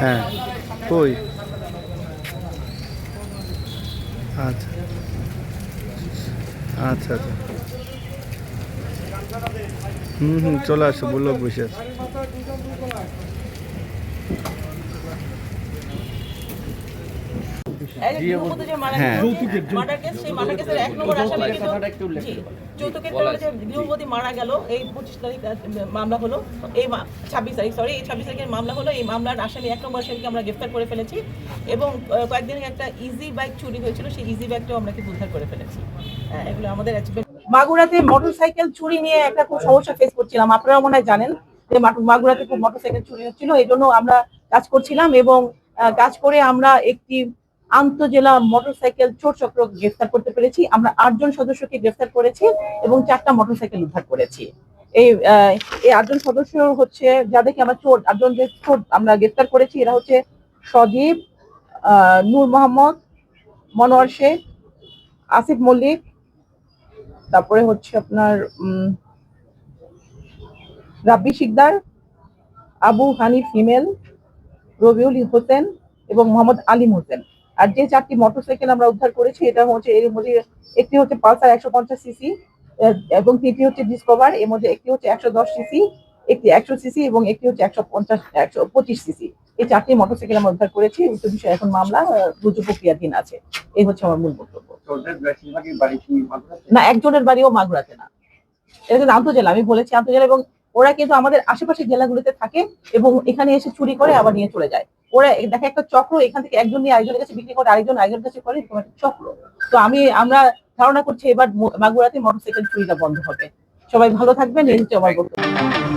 হ্যাঁ কই? আচ্ছা। আচ্ছা আচ্ছা। হুম হুম চলে আসো বলল বসে আছে এই যে গৃহবধূ যে মারা হ্যাঁ। গেল, মার্ডার কেস, সেই মার্ডার কেসের এক নম্বর আসামি কিন্তু- জি, যৌতুকের কারণে যে গৃহবধূ মারা গেল, এই 25 তারিখ মামলা হলো, এই 26 তারিখ, sorry, এই 26 তারিখের মামলা হলো, এই মামলার আসামি এক নম্বর আসামিকে আমরা গ্রেফতার করে ফেলেছি এবং কয়েকদিন আগে একটা ইজি বাইক চুরি হয়েছিল সেই ইজি বাইকটাও আমরা কিন্তু উদ্ধার করে ফেলেছি। হ্যাঁ, এগুলো আমাদের মাগুরাতে মোটরসাইকেল চুরি নিয়ে একটা খুব সমস্যা ফেস করছিলাম আপনারা মনে হয় জানেন যে মাগুরাতে খুব মোটরসাইকেল চুরি হচ্ছিল এই জন্য আমরা কাজ করছিলাম এবং আহ, কাজ করে আমরা একটি আন্তজেলা মোটরসাইকেল চোর চক্র গ্রেফতার করতে পেরেছি। আমরা আটজন সদস্যকে গ্রেফতার করেছি এবং চারটা মোটরসাইকেল উদ্ধার করেছি। এই এই আটজন সদস্য হচ্ছে যাদেরকে আমরা চোর, আটজন যে চোর আমরা গ্রেফতার করেছি, এরা হচ্ছে সজীব নূর মোহাম্মদ, মনোয়ার শেখ, আসিফ মল্লিক, তারপরে হচ্ছে আপনার রাব্বি শিকদার, আবু হানিফ হিমেল, রবিউল হোসেন এবং মোহাম্মদ আলিম হোসেন। আর যে চারটি মোটরসাইকেল আমরা উদ্ধার করেছি এটা হচ্ছে এর মধ্যে একটি হচ্ছে পালসার একশো পঞ্চাশ সিসি এবং তিনটি হচ্ছে ডিসকভার এর মধ্যে একটি হচ্ছে একশো দশ সিসি একটি একশো সিসি এবং একটি হচ্ছে একশো পঞ্চাশ একশো পঁচিশ সিসি এই চারটি মোটরসাইকেল আমরা উদ্ধার করেছি উক্ত বিষয়ে এখন মামলা দ্রুত প্রক্রিয়াধীন আছে। এই হচ্ছে আমার মূল বক্তব্য। না একজনের বাড়িও মাগুরাতে না। এটা কিন্তু আন্তজেলা আমি বলেছি আন্তজেলা এবং ওরা কিন্তু আমাদের আশেপাশের জেলাগুলিতে থাকে এবং এখানে এসে চুরি করে আবার নিয়ে চলে যায়। ওরা দেখে একটা চক্র, এখান থেকে একজন নিয়ে আরেকজনের কাছে বিক্রি করে, আরেকজন আরেকজনের কাছে করে, এরকম একটা চক্র। তো আমি, আমরা ধারণা করছি এবার মাগুরাতে মোটরসাইকেল চুরিটা বন্ধ হবে। সবাই ভালো থাকবেন, এই হচ্ছে আমার বক্তব্য।